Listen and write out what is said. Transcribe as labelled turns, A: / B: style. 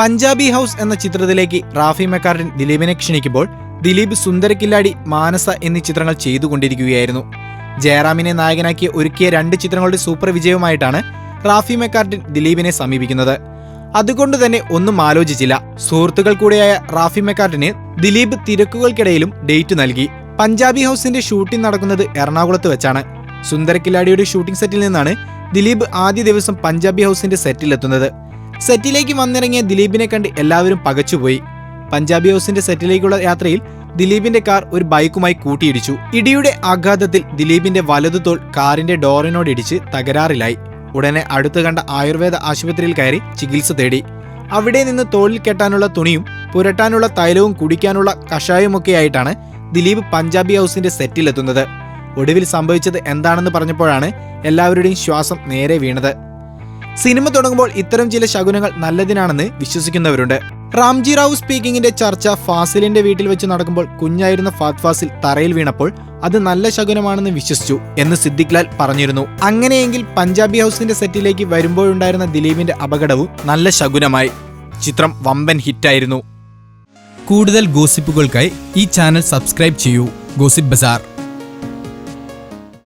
A: Punjabi house എന്ന ചിത്രത്തിലേക്ക് Rafi McCartin ദിലീപിനെ ക്ഷണിക്കുമ്പോൾ ദിലീപ് സുന്ദരക്കില്ലാടി മാനസ എന്നീ ചിത്രങ്ങൾ ചെയ്തുകൊണ്ടിരിക്കുകയായിരുന്നു. ജയറാമിനെ നായകനാക്കി ഒരുക്കിയ രണ്ട് ചിത്രങ്ങളുടെ സൂപ്പർ വിജയവുമായിട്ടാണ് റാഫി മെക്കാർട്ടിൻ ദിലീപിനെ സമീപിക്കുന്നത്. അതുകൊണ്ട് തന്നെ ഒന്നും ആലോചിച്ചില്ല. സുഹൃത്തുക്കൾ കൂടെയായ റാഫി മെക്കാർട്ടിന് ദിലീപ് തിരക്കുകൾക്കിടയിലും ഡേറ്റ് നൽകി. പഞ്ചാബി ഹൗസിന്റെ ഷൂട്ടിംഗ് നടക്കുന്നത് എറണാകുളത്ത് വെച്ചാണ്. സുന്ദരക്കില്ലാടിയുടെ ഷൂട്ടിംഗ് സെറ്റിൽ നിന്നാണ് ദിലീപ് ആദ്യ ദിവസം പഞ്ചാബി ഹൗസിന്റെ സെറ്റിലെത്തുന്നത്. സെറ്റിലേക്ക് വന്നിറങ്ങിയ ദിലീപിനെ കണ്ട് എല്ലാവരും പകച്ചുപോയി. പഞ്ചാബി ഹൗസിന്റെ സെറ്റിലേക്കുള്ള യാത്രയിൽ ദിലീപിന്റെ കാർ ഒരു ബൈക്കുമായി കൂട്ടിയിടിച്ചു. ഇടിയുടെ ആഘാതത്തിൽ ദിലീപിന്റെ വലതുതോൾ കാറിന്റെ ഡോറിനോടിടിച്ച് തകരാറിലായി. ഉടനെ അടുത്ത് കണ്ട ആയുർവേദ ആശുപത്രിയിൽ കയറി ചികിത്സ തേടി. അവിടെ നിന്ന് തോളിൽ കെട്ടാനുള്ള തുണിയും പുരട്ടാനുള്ള തൈലവും കുടിക്കാനുള്ള കഷായവുമൊക്കെയായിട്ടാണ് ദിലീപ് പഞ്ചാബി ഹൗസിന്റെ സെറ്റിലെത്തുന്നത്. ഒടുവിൽ സംഭവിച്ചത് എന്താണെന്ന് പറഞ്ഞപ്പോഴാണ് എല്ലാവരുടെയും ശ്വാസം നേരെ വീണത്. സിനിമ തുടങ്ങുമ്പോൾ ഇത്തരം ചില ശകുനങ്ങൾ നല്ലതിനാണെന്ന് വിശ്വസിക്കുന്നവരുണ്ട്. റാംജി റാവു സ്പീക്കിംഗിന്റെ ചർച്ച ഫാസിലിന്റെ വീട്ടിൽ വെച്ച് നടക്കുമ്പോൾ കുഞ്ഞായിരുന്ന ഫാത് ഫാസിൽ തറയിൽ വീണപ്പോൾ അത് നല്ല ശകുനമാണെന്ന് വിശ്വസിച്ചു എന്ന് സിദ്ദിഖ് ലാൽ പറഞ്ഞിരുന്നു. അങ്ങനെയെങ്കിൽ പഞ്ചാബി ഹൗസിന്റെ സെറ്റിലേക്ക് വരുമ്പോഴുണ്ടായിരുന്ന ദിലീപിന്റെ അപകടവും നല്ല ശകുനമായി. ചിത്രം വമ്പൻ ഹിറ്റായിരുന്നു.
B: കൂടുതൽ ഗോസിപ്പുകൾക്കായി ഈ ചാനൽ സബ്സ്ക്രൈബ് ചെയ്യൂ. ഗോസിപ്പ് ബസാർ.